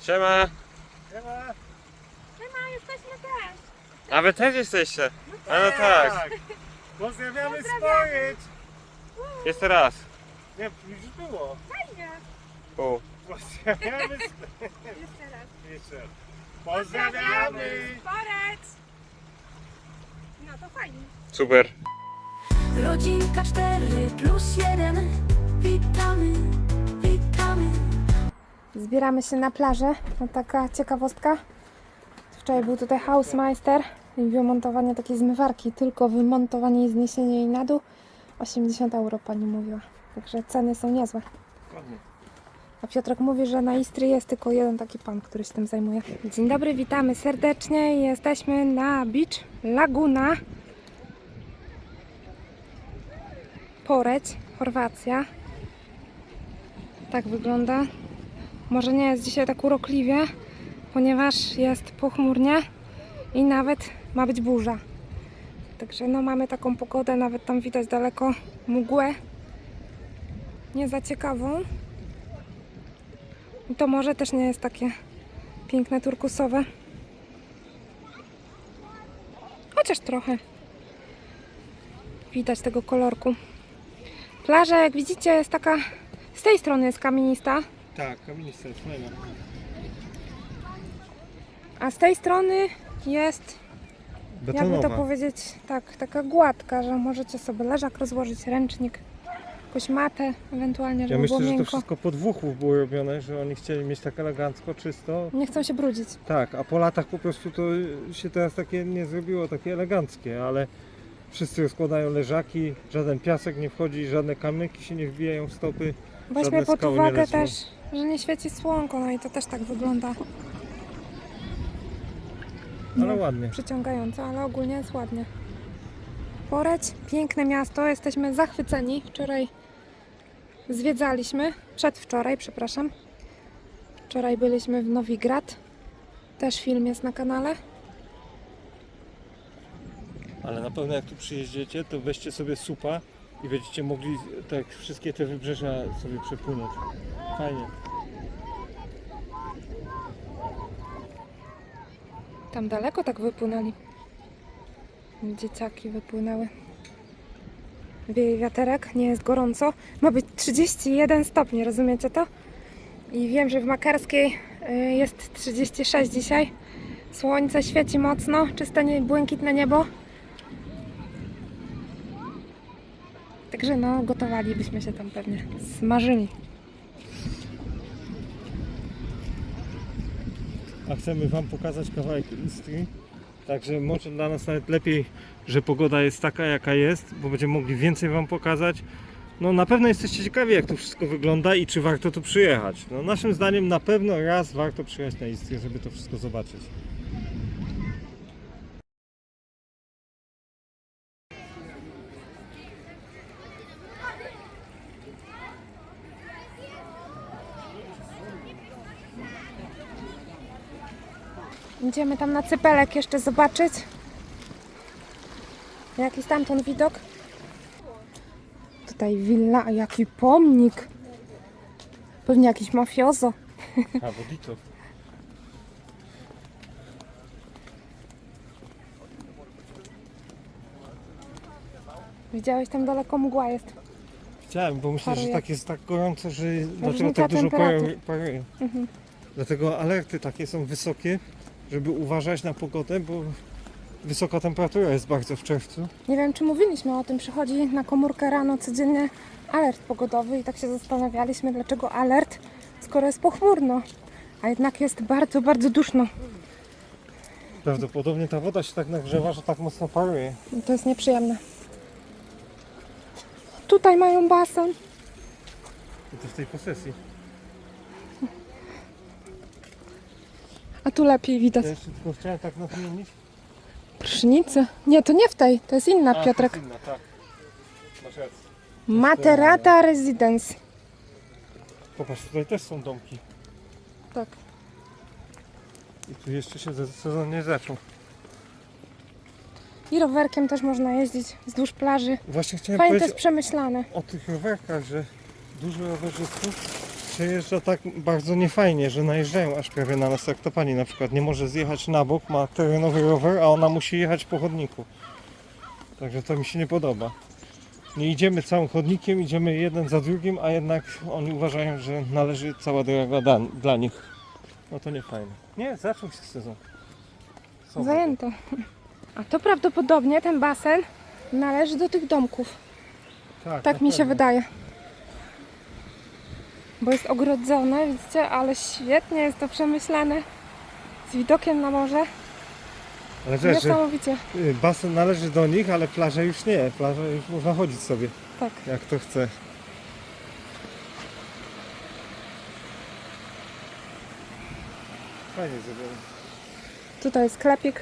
Siema. Siema. Siema, jesteśmy też. A wy też jesteście? A no tak. Pozdrawiamy Pozdrawiamy. spowiedź. Jeszcze raz. Nie, już było. Fajnie. U. Pozdrawiamy spowiedź. Jeszcze raz. Jeszcze raz. Pozdrawiamy. Sporec. No to fajnie. Super. Rodzinka 4 plus 1 Witamy, witamy Zbieramy się na plażę. To taka ciekawostka. Wczoraj był tutaj Hausmeister i wymontowanie takiej zmywarki. Tylko wymontowanie i zniesienie jej na dół. 80 euro pani mówiła. Także ceny są niezłe. A Piotrek mówi, że na Istry jest tylko jeden taki pan, który się tym zajmuje. Dzień dobry, witamy serdecznie. Jesteśmy na beach Laguna. Poreć, Chorwacja. Tak wygląda. Może nie jest dzisiaj tak urokliwie, ponieważ jest pochmurnie i nawet ma być burza. Także no mamy taką pogodę, nawet tam widać daleko mgłę. Nie za ciekawą. I to morze też nie jest takie piękne, turkusowe. Chociaż trochę. Widać tego kolorku. Plaża, jak widzicie, jest taka. Z tej strony jest kamienista, Tak, kamienista jest fajna. a z tej strony jest, jakby to powiedzieć, tak, taka gładka, że możecie sobie leżak rozłożyć, ręcznik, jakąś matę, ewentualnie, żeby Ja myślę, było że to miękko. wszystko po dwóch było robione, że oni chcieli mieć tak elegancko, czysto. Nie chcą się brudzić. Tak, a po latach po prostu to się teraz takie nie zrobiło, takie eleganckie, ale wszyscy rozkładają leżaki, żaden piasek nie wchodzi, żadne kamyki się nie wbijają w stopy. Weźmy Żadne pod skały nie uwagę lecą. też, że nie świeci słonko, no i to też tak wygląda Ale Nie. ładnie. przyciągająco, ale ogólnie jest ładnie. Poreć, piękne miasto, jesteśmy zachwyceni. Wczoraj zwiedzaliśmy, przedwczoraj, przepraszam. Wczoraj byliśmy w Nowigrad. Też film jest na kanale. Ale na pewno jak tu przyjeździecie, to weźcie sobie supa i będziecie mogli tak wszystkie te wybrzeża sobie przepłynąć. Fajnie. Tam daleko tak wypłynęli. Dzieciaki wypłynęły. Wieje wiaterek, nie jest gorąco. Ma być 31 stopni, rozumiecie to? I wiem, że w Makarskiej y, jest 36 dzisiaj. Słońce świeci mocno, czyste błękitne niebo. Także no, gotowalibyśmy się tam pewnie. Smażyli. A chcemy Wam pokazać kawałek Istrii. Także może dla nas nawet lepiej, że pogoda jest taka jaka jest, bo będziemy mogli więcej Wam pokazać. No na pewno jesteście ciekawi jak to wszystko wygląda i czy warto tu przyjechać. No naszym zdaniem na pewno raz warto przyjechać na Istrię, żeby to wszystko zobaczyć. Idziemy tam na cypelek jeszcze zobaczyć. Jaki stamtąd widok? Tutaj willa, a jaki pomnik. Pewnie jakiś mafiozo. A Wodito. Widziałeś tam daleko mgła jest. Chciałem, bo myślę, że Paruje. tak jest tak gorąco, że Różnica tak dużo paruje. paruje. Mhm. Dlatego alerty takie są wysokie, żeby uważać na pogodę, bo wysoka temperatura jest bardzo w czerwcu. Nie wiem, czy mówiliśmy o tym. Przychodzi na komórkę rano codziennie alert pogodowy i tak się zastanawialiśmy, dlaczego alert, skoro jest pochmurno. A jednak jest bardzo, bardzo duszno. Prawdopodobnie ta woda się tak nagrzewa, że tak mocno paruje. To jest nieprzyjemne. Tutaj mają basen. I to w tej posesji. A tu lepiej widać. Ja jeszcze tylko chciałem tak nadmienić. Prysznicy? Nie, to nie w tej, to jest inna, A, Piotrek. to jest inna, tak. Masz rację. Materata Residence. Popatrz, tutaj też są domki. Tak. I tu jeszcze się ze- sezon nie zaczął. I rowerkiem też można jeździć wzdłuż plaży. Właśnie chciałem Fajnie to powiedzieć jest przemyślane. o tych rowerkach, że dużo rowerzystów przejeżdża tak bardzo niefajnie, że najeżdżają aż prawie na nas jak to pani na przykład nie może zjechać na bok, ma terenowy rower, a ona musi jechać po chodniku. Także to mi się nie podoba. Nie idziemy całym chodnikiem, idziemy jeden za drugim, a jednak oni uważają, że należy cała droga dla, dla nich. No to nie fajne. Nie, zaczął się sezon. Są Zajęto. A to prawdopodobnie ten basen należy do tych domków. Tak, Tak na mi się pewno. wydaje. Bo jest ogrodzone, widzicie, ale świetnie jest to przemyślane. Z widokiem na morze. Ale wiesz, Niesamowicie. y, basen należy do nich, ale plaża już nie. Plaża już można chodzić sobie Tak. jak to chce. Fajnie zrobione. Tutaj jest sklepik.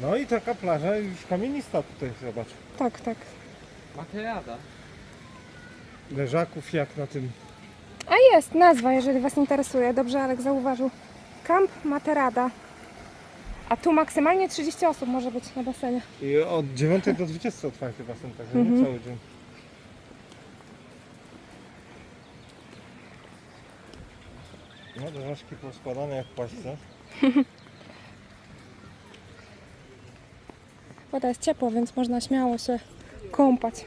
No i taka plaża już kamienista tutaj, zobacz. Tak, tak. Materada. Leżaków jak na tym. A jest nazwa, jeżeli Was interesuje. Dobrze Alek zauważył. Camp Materada. A tu maksymalnie 30 osób może być na basenie. I od 9 do 20 otwarty basen, także Mhm. nie cały dzień. No, leżaczki poskładane jak paśce. Woda jest ciepła, więc można śmiało się kąpać.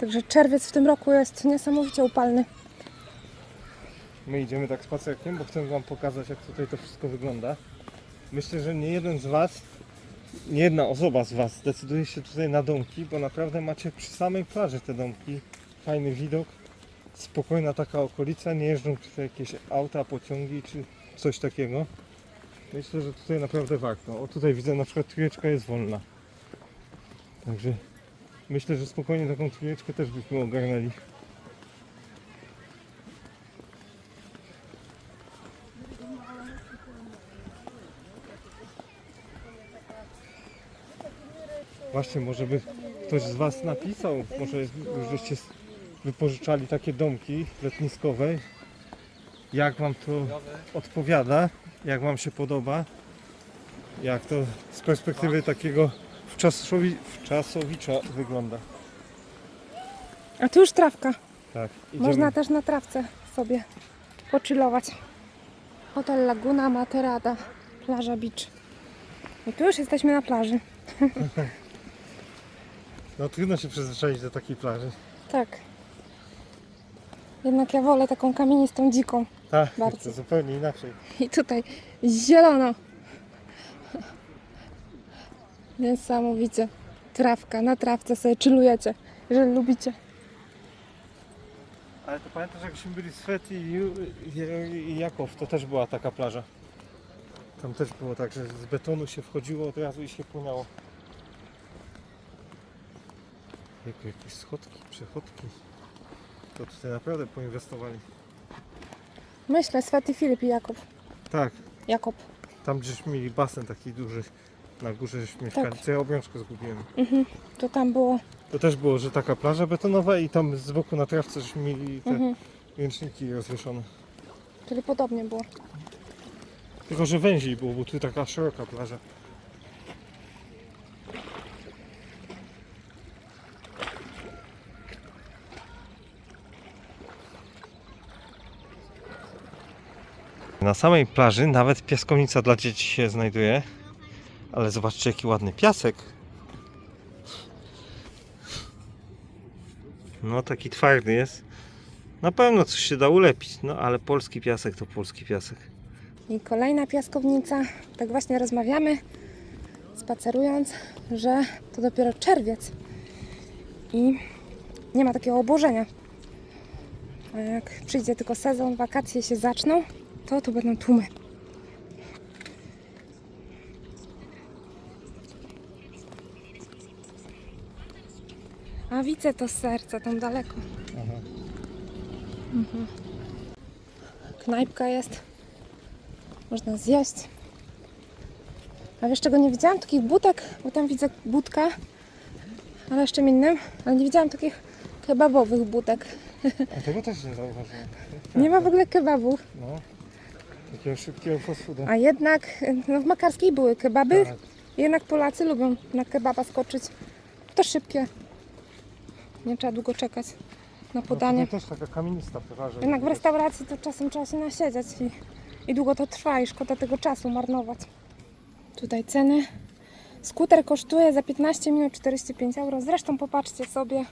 Także czerwiec w tym roku jest niesamowicie upalny. My idziemy tak spacerkiem, bo chcę Wam pokazać, jak tutaj to wszystko wygląda. Myślę, że nie jeden z Was, nie jedna osoba z Was zdecyduje się tutaj na domki, bo naprawdę macie przy samej plaży te domki. Fajny widok, spokojna taka okolica, nie jeżdżą tutaj jakieś auta, pociągi czy coś takiego. Myślę, że tutaj naprawdę warto. O tutaj widzę na przykład trójeczka jest wolna. Także myślę, że spokojnie taką trójeczkę też byśmy ogarnęli. Właśnie, może by ktoś z Was napisał, może już żeście wypożyczali takie domki letniskowe. Jak Wam to odpowiada, jak Wam się podoba, jak to z perspektywy takiego wczasowi, wczasowicza wygląda. A tu już trawka. Tak, idziemy. Można też na trawce sobie pochillować. Hotel Laguna Materada, plaża beach. I tu już jesteśmy na plaży. No trudno się przyzwyczaić do takiej plaży. Tak. Jednak ja wolę taką kamienistą, dziką. Tak, Bardzo. to zupełnie inaczej. I tutaj zielono. Niesamowicie. Trawka, na trawce sobie chillujecie, jeżeli lubicie. Ale to pamiętasz, jakśmy byli z Feti i, Ju- i, i Jakow, to też była taka plaża. Tam też było tak, że z betonu się wchodziło od razu i się płynęło. Jakie, jakieś schodki, przechodki. To tutaj naprawdę poinwestowali. Myślę, Swety Filip i Jakub. Tak, Jakob. tam gdzieś mieli basen taki duży. Na górze mieszkali, Tak. co ja obrączkę zgubiłem. Mhm. To tam było. To też było, że taka plaża betonowa i tam z boku na trawce żeśmy mieli te Mhm. ręczniki rozwieszone. Czyli podobnie było. Tylko, że węziej było, bo tu taka szeroka plaża. Na samej plaży nawet piaskownica dla dzieci się znajduje. Ale zobaczcie jaki ładny piasek. No taki twardy jest. Na pewno coś się da ulepić, no ale polski piasek to polski piasek. I kolejna piaskownica. Tak właśnie rozmawiamy, spacerując, że to dopiero czerwiec. I nie ma takiego obłożenia. A jak przyjdzie tylko sezon, wakacje się zaczną, to tu będą tłumy. A widzę to serce tam daleko. Mhm. Knajpka jest. Można zjeść. A wiesz czego nie widziałam? Takich budek, bo tam widzę budkę, ale jeszcze innym, ale nie widziałam takich kebabowych budek. A tego też nie zauważyłem. Nie ma w ogóle kebabów, No. Takiego szybkiego fast fooda. a jednak no w Makarskiej były kebaby, Tak. jednak Polacy lubią na kebaba skoczyć. To szybkie. Nie trzeba długo czekać. na podanie. No, też taka kamienista plaża. Jednak w restauracji to czasem trzeba się nasiedzieć i, i długo to trwa i szkoda tego czasu marnować. Tutaj ceny. Skuter kosztuje za 15 minut 45 euro. Zresztą popatrzcie sobie,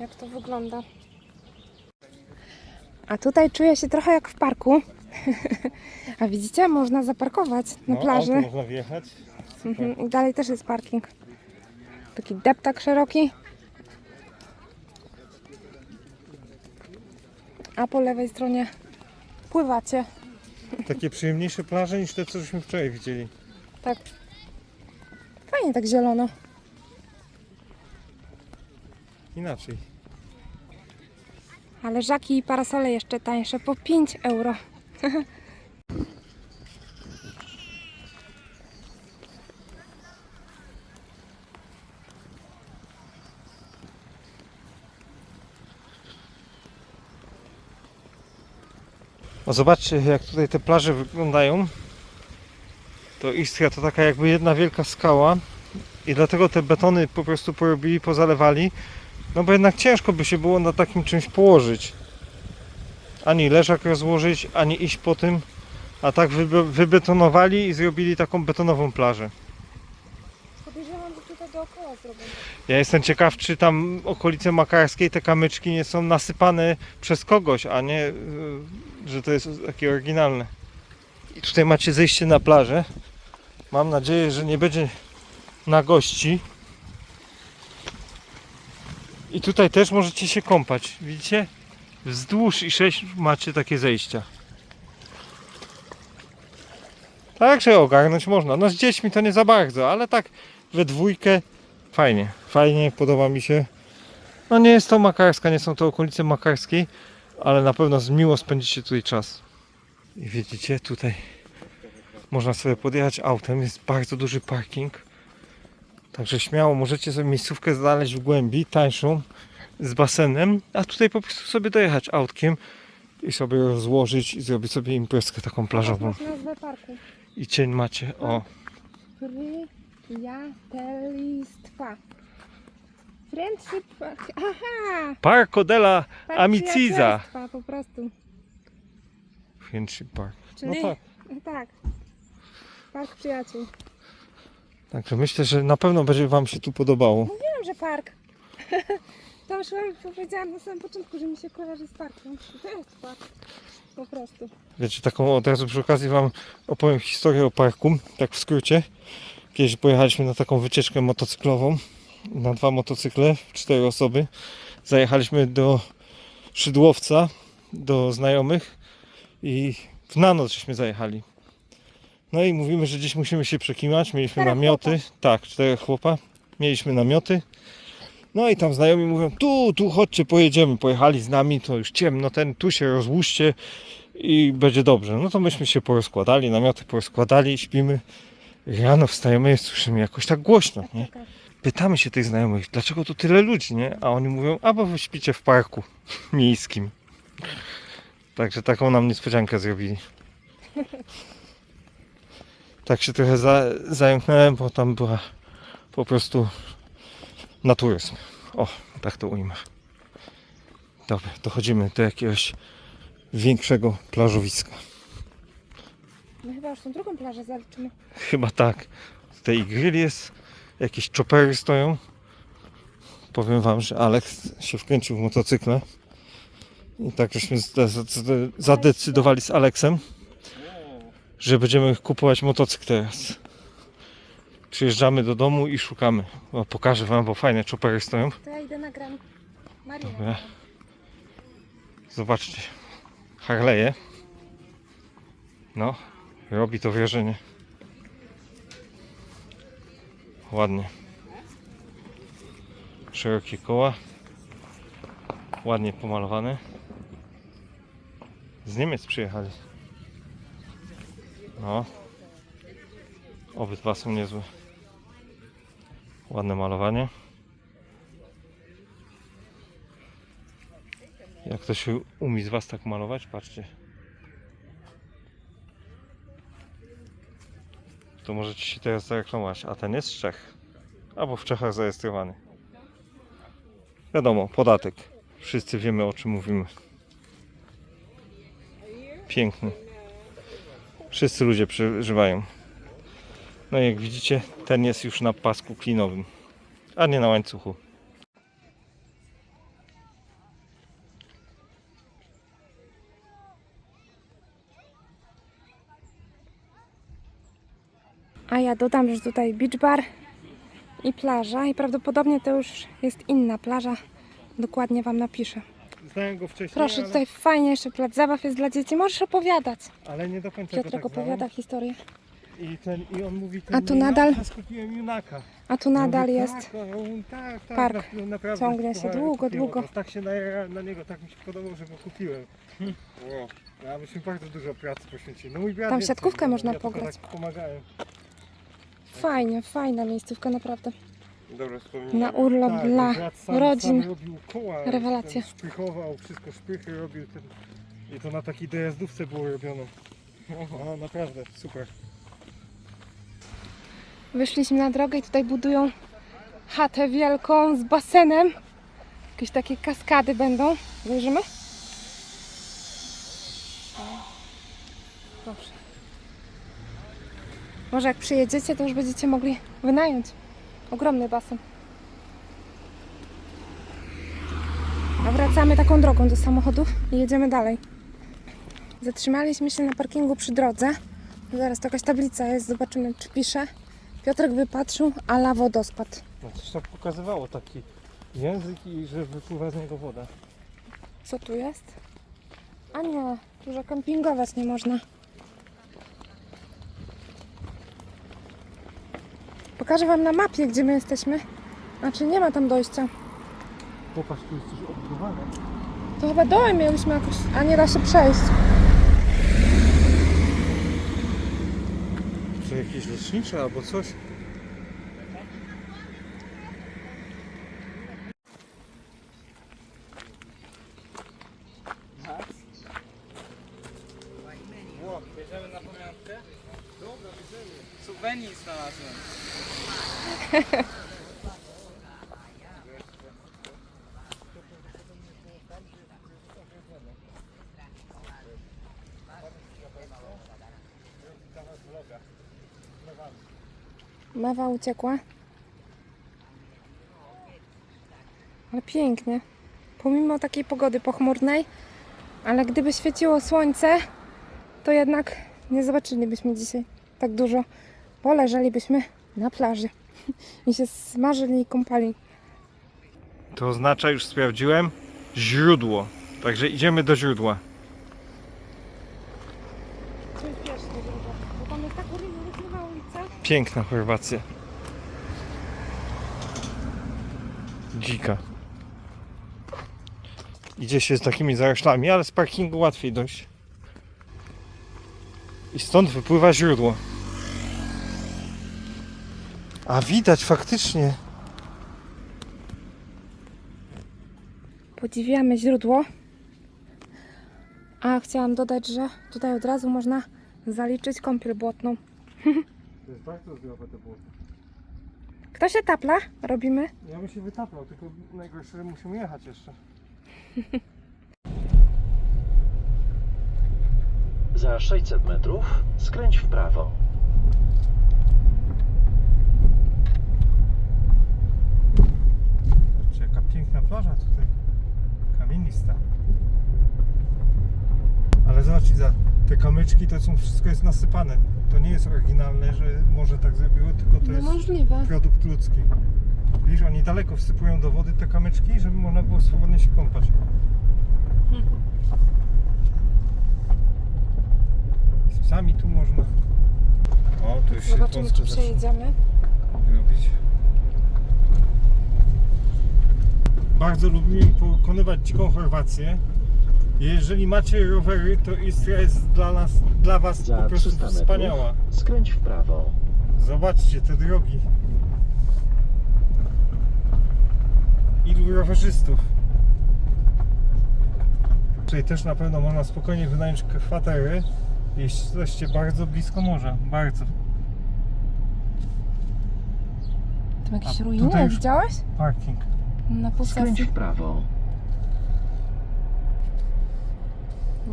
jak to wygląda. A tutaj czuję się trochę jak w parku. A widzicie, można zaparkować na no, plaży. można wjechać. Mhm, I dalej też jest parking. Taki deptak szeroki. A po lewej stronie pływacie. Takie przyjemniejsze plaże niż te, co żeśmy wczoraj widzieli. Tak. Fajnie tak zielono. Inaczej. A leżaki i parasole jeszcze tańsze po 5 euro. No zobaczcie jak tutaj te plaże wyglądają. To Istria to taka jakby jedna wielka skała i dlatego te betony po prostu porobili, pozalewali. No bo jednak ciężko by się było na takim czymś położyć. Ani leżak rozłożyć, ani iść po tym. A tak wybe- wybetonowali i zrobili taką betonową plażę. Podejrzewam, że tutaj dookoła zrobią. Ja jestem ciekaw, czy tam okolice makarskiej te kamyczki nie są nasypane przez kogoś, a nie, y, że to jest takie oryginalne. I tutaj macie zejście na plażę. Mam nadzieję, że nie będzie na gości. I tutaj też możecie się kąpać. Widzicie? Wzdłuż i sześć macie takie zejścia. Także ogarnąć można. No z dziećmi to nie za bardzo, ale tak we dwójkę Fajnie, fajnie, podoba mi się. No nie jest to Makarska, nie są to okolice Makarskiej, ale na pewno z miło spędzicie tutaj czas. I widzicie, tutaj można sobie podjechać autem, jest bardzo duży parking. Także śmiało możecie sobie miejscówkę znaleźć w głębi, tańszą, z basenem, a tutaj po prostu sobie dojechać autkiem i sobie rozłożyć i zrobić sobie imprezkę taką plażową. I cień macie, o, Przyjacielstwa. Friendship. Aha! Parco della Park Amiciza. przyjacielstwa po prostu. Friendship Park. No tak. tak. Park przyjaciół. Także myślę, że na pewno będzie Wam się tu podobało. Mówiłam, że park. To już wam powiedziałam na samym początku, że mi się kojarzy z parkiem. To jest park. Po prostu. Wiecie, taką od razu przy okazji Wam opowiem historię o parku, tak w skrócie. Kiedyś pojechaliśmy na taką wycieczkę motocyklową, na dwa motocykle, cztery osoby. Zajechaliśmy do Szydłowca, do znajomych i w na noc żeśmy zajechali. No i mówimy, że gdzieś musimy się przekimać, mieliśmy Czterech namioty. Tak, czterech chłopa. Mieliśmy namioty. No i tam znajomi mówią, tu, tu chodźcie, pojedziemy. Pojechali z nami, to już ciemno, ten, tu się rozłóżcie i będzie dobrze. No to myśmy się porozkładali, namioty porozkładali, śpimy. Rano wstajemy i słyszymy jakoś tak głośno, nie? Taka. Pytamy się tych znajomych, dlaczego tu tyle ludzi, nie? A oni mówią, a bo wy śpicie w parku miejskim. Także taką nam niespodziankę zrobili. Tak się trochę za, zająknąłem, bo tam była po prostu naturyzm. O, tak to ujmę. Dobra, dochodzimy do jakiegoś większego plażowiska. My chyba już tą drugą plażę zaliczymy. Chyba tak. Tutaj grill jest, jakieś chopery stoją. Powiem wam, że Alex się wkręcił w motocykle. I tak żeśmy zadecydowali z Alexem, że będziemy kupować motocykl teraz. Przyjeżdżamy do domu i szukamy. O, pokażę wam, bo fajne chopery stoją. To ja idę na gran Marinę. Dobra. Zobaczcie. Harley'e. No, robi to wrażenie. Ładnie. Szerokie koła. Ładnie pomalowane. Z Niemiec przyjechali. No. Obydwa są niezłe. Ładne malowanie. Jak to się umie z Was tak malować? Patrzcie. To możecie się teraz zareklamować. A ten jest z Czech. Albo w Czechach zarejestrowany. Wiadomo, podatek. Wszyscy wiemy o czym mówimy. Piękny. Wszyscy ludzie przeżywają. No jak widzicie, ten jest już na pasku klinowym, a nie na łańcuchu. Dodam, że tutaj beach bar i plaża i prawdopodobnie to już jest inna plaża. Dokładnie Wam napiszę. Znałem go wcześniej, Proszę, ale, tutaj fajnie jeszcze plac zabaw jest dla dzieci. Możesz opowiadać. ale nie do końca Piotrek tak opowiada znałem. historię. I, ten, I on mówi, ten A tu nadal- ja skupiłem junaka. A tu Ja nadal jest. Tak, on, tak, tak, park. na- naprawdę Ciągnie się długo, długo. go. Tak się na, na niego, tak mi się podobał, że go kupiłem. Wow. A myśmy bardzo dużo pracy poświęcili. No mój brat Tam siatkówkę można ja pograć. Tak pomagałem. Fajnie, fajna miejscówka naprawdę. Dobre wspomnienie. Na urlop Tak, dla brat sam, rodzin. Sam robił koła, Rewelacja. ten Szprychował, wszystko szprychy robił. Ten, I to na takiej dojazdówce było robione. No, naprawdę, super. Wyszliśmy na drogę i tutaj budują chatę wielką z basenem. Jakieś takie kaskady będą. Zajrzymy? Proszę. Może jak przyjedziecie, to już będziecie mogli wynająć. Ogromny basen. A wracamy taką drogą do samochodów i jedziemy dalej. Zatrzymaliśmy się na parkingu przy drodze. Zaraz to jakaś tablica jest, zobaczymy czy pisze. Piotrek wypatrzył, ala wodospad. No, coś tak pokazywało taki język i że wypływa z niego woda. Co tu jest? A nie, tu że kempingować nie można. Pokażę Wam na mapie, gdzie my jesteśmy. Znaczy nie ma tam dojścia. Popatrz, tu jest coś odbudowane. To chyba dołem mieliśmy jakoś, a nie da się przejść. To jakieś lecznicze albo coś? Mewa uciekła. Ale pięknie. Pomimo takiej pogody pochmurnej, ale gdyby świeciło słońce, to jednak nie zobaczylibyśmy dzisiaj tak dużo, bo leżelibyśmy na plaży i się smażyli i kąpali. To oznacza, już sprawdziłem, źródło. Także idziemy do źródła. To jest pierwsze źródło, bo tam jest tak równoległa ulica. Piękna Chorwacja. Dzika. Idzie się z takimi zaroślami, ale z parkingu łatwiej dojść. I stąd wypływa źródło. A widać faktycznie. Podziwiamy źródło. A chciałam dodać, że tutaj od razu można zaliczyć kąpiel błotną. To jest bardzo zdrowe to było. Kto się tapla? Robimy. Ja bym się wytaplał, tylko najgorsze, że musimy jechać jeszcze. Za 600 metrów skręć w prawo. Zobaczcie, jaka piękna plaża tutaj. Kamienista. Ale zobaczcie, za te kamyczki to są wszystko jest nasypane. To nie jest oryginalne, że może tak zrobiło, tylko to jest No możliwe. produkt ludzki. Widzisz, oni daleko wsypują do wody te kamyczki, żeby można było swobodnie się kąpać. Z psami tu można. O, tu już się Zobaczymy, czy przejedziemy. robić. Bardzo lubimy pokonywać dziką Chorwację. Jeżeli macie rowery, to Istria jest dla nas, dla Was Za po prostu 300 metrów wspaniała. skręć w prawo. Zobaczcie te drogi. Ilu rowerzystów. Tutaj też na pewno można spokojnie wynająć kwatery, jeśli jesteście bardzo blisko morza. Bardzo. Tam jakieś A ruiny, tutaj już- widziałeś? Parking. Na pół Skręć w prawo.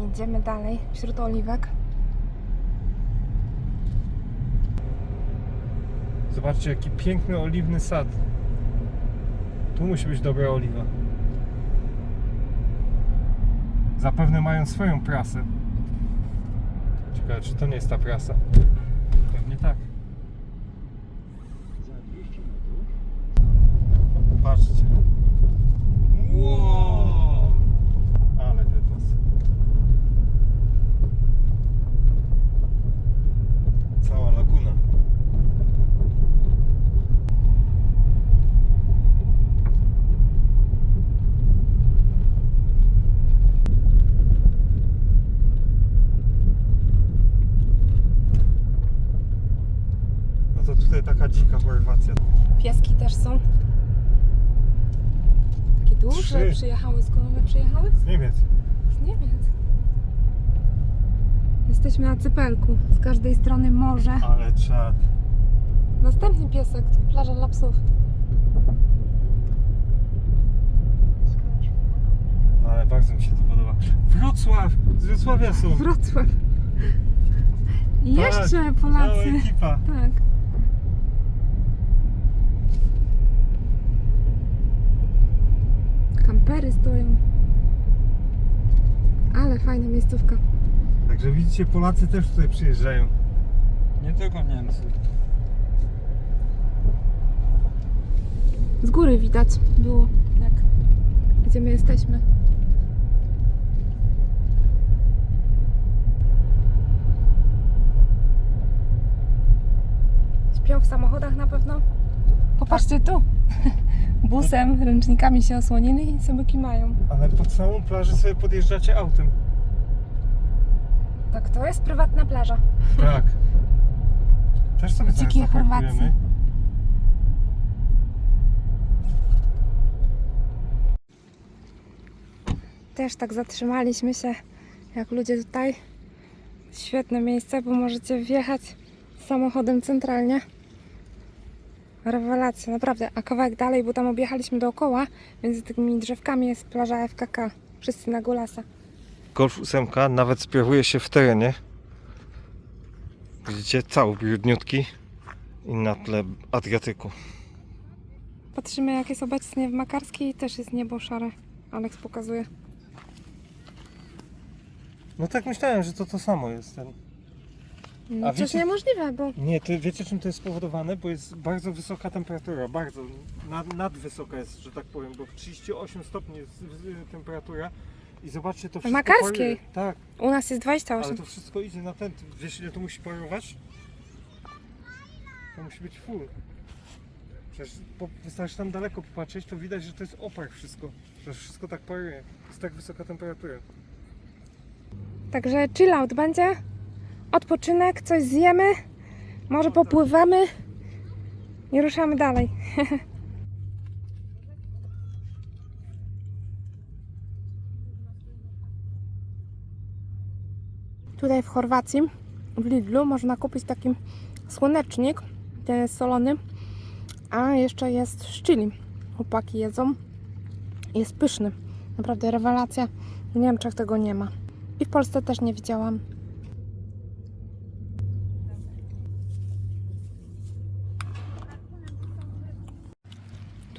Idziemy dalej wśród oliwek. Zobaczcie, jaki piękny oliwny sad. Tu musi być dobra oliwa. Zapewne mają swoją prasę. Ciekawe, czy to nie jest ta prasa? Pewnie tak. Za 200 metrów Patrzcie. Wow. Ale wypas. Cała laguna. No to tutaj taka dzika Chorwacja. Pieski też są. Takie duże. Trzy. Przyjechały skąd one przyjechały? Z Niemiec. Z Niemiec. Jesteśmy na Cypelku. Z każdej strony morze. Ale czad. Następny piesek to plaża dla psów. Ale bardzo mi się to podoba. Wrocław! Z Wrocławia są. Wrocław. I Tak, Jeszcze Cała Polacy. ekipa. Tak. Kampery stoją. Ale fajna miejscówka. Także widzicie, Polacy też tutaj przyjeżdżają. Nie tylko Niemcy. Z góry widać było, jak gdzie my jesteśmy. Śpią w samochodach na pewno. Popatrzcie tu. Busem, ręcznikami się osłonili i sobie kimają. Ale pod samą plażę sobie podjeżdżacie autem. Tak, to jest prywatna plaża. Tak. Też sobie zaraz Dzikiej zaparkujemy. Chorwacji. Też tak zatrzymaliśmy się, jak ludzie tutaj. Świetne miejsce, bo możecie wjechać samochodem centralnie. Rewelacja, naprawdę. A kawałek dalej, bo tam objechaliśmy dookoła, między tymi drzewkami jest plaża FKK. Wszyscy na golasa. Golf 8 nawet sprawuje się w terenie. Widzicie, cały brudniutki i na tle Adriatyku. Patrzymy, jak jest obecnie w Makarskiej, też jest niebo szare. Aleks pokazuje. No tak myślałem, że to to samo jest. Ten. No, A przecież wiecie- niemożliwe, bo Nie, to wiecie czym to jest spowodowane? Bo jest bardzo wysoka temperatura, bardzo nad, nadwysoka jest, że tak powiem, bo 38 stopni jest y, temperatura i zobaczcie to wszystko Makarskiej? paruje. Tak, u nas jest 28. ale to wszystko idzie na ten, wiesz ile to musi parować? To musi być full. Przecież po, wystarczy tam daleko popatrzeć, to widać, że to jest opar wszystko, że wszystko tak paruje, jest tak wysoka temperatura. Także chill out będzie. Odpoczynek, coś zjemy, może popływamy i ruszamy dalej. Tutaj w Chorwacji, w Lidlu, można kupić taki słonecznik. Ten jest solony, a jeszcze jest z chili. Chłopaki jedzą. Jest pyszny. Naprawdę rewelacja. W Niemczech tego nie ma. I w Polsce też nie widziałam.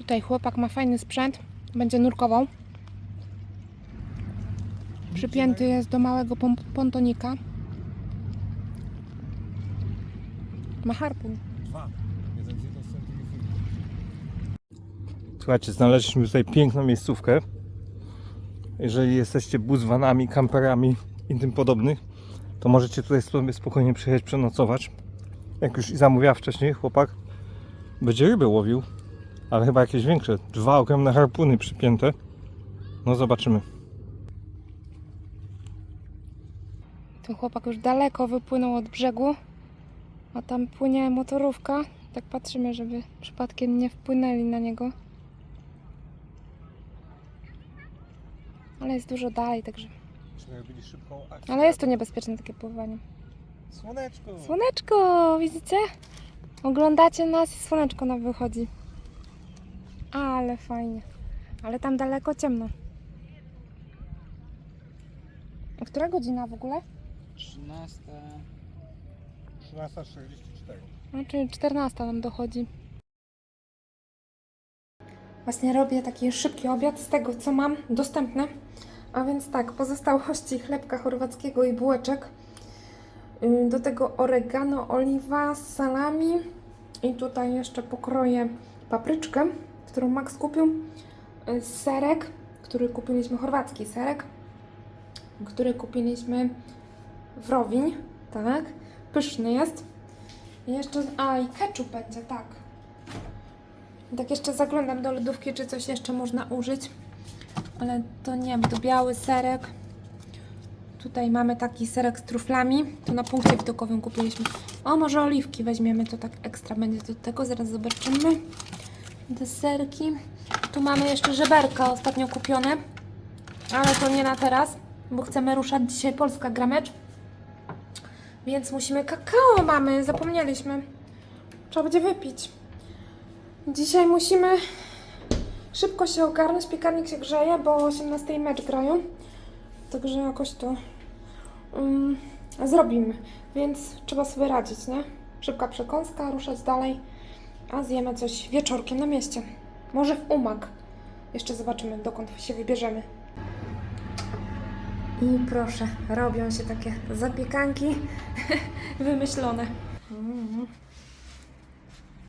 Tutaj chłopak ma fajny sprzęt. Będzie nurkował. Przypięty jest do małego pontonika. Ma harpun. Słuchajcie, znaleźliśmy tutaj piękną miejscówkę. Jeżeli jesteście buzwanami, kamperami i tym podobnych, to możecie tutaj sobie spokojnie przyjechać przenocować. Jak już zamówiła wcześniej chłopak, będzie ryby łowił, ale chyba jakieś większe. Dwa ogromne harpuny przypięte. No zobaczymy. Ten chłopak już daleko wypłynął od brzegu, a tam płynie motorówka. Tak patrzymy, żeby przypadkiem nie wpłynęli na niego. Ale jest dużo dalej, także. Ale jest to niebezpieczne takie pływanie. Słoneczko! Słoneczko, widzicie? Oglądacie nas i słoneczko nam wychodzi. Ale fajnie. Ale tam daleko ciemno. A która godzina w ogóle? 13. 13.44. No, czyli 14 nam dochodzi. Właśnie robię taki szybki obiad z tego, co mam dostępne. A więc tak, pozostałości chlebka chorwackiego i bułeczek. Do tego oregano, oliwa, salami. I tutaj jeszcze pokroję papryczkę, którą Max kupił. Yy, Serek, który kupiliśmy, chorwacki serek, który kupiliśmy w Rowiń, tak. Pyszny jest. Jeszcze, a i ketchup będzie, tak. Tak jeszcze zaglądam do lodówki, czy coś jeszcze można użyć. Ale to nie, bo to biały serek. Tutaj mamy taki serek z truflami. To na punkcie widokowym kupiliśmy. O, może oliwki weźmiemy, to tak ekstra będzie do tego. Zaraz zobaczymy. Deserki. Tu mamy jeszcze żeberka ostatnio kupione. Ale to nie na teraz, bo chcemy ruszać dzisiaj Polska gra mecz. Więc musimy kakao mamy, zapomnieliśmy. Trzeba będzie wypić. Dzisiaj musimy szybko się ogarnąć, piekarnik się grzeje, bo o 18 mecz grają. Także jakoś to um, zrobimy. Więc trzeba sobie radzić, nie? Szybka przekąska, ruszać dalej, a zjemy coś wieczorkiem na mieście. Może w umak. Jeszcze zobaczymy, dokąd się wybierzemy. I proszę, robią się takie zapiekanki wymyślone.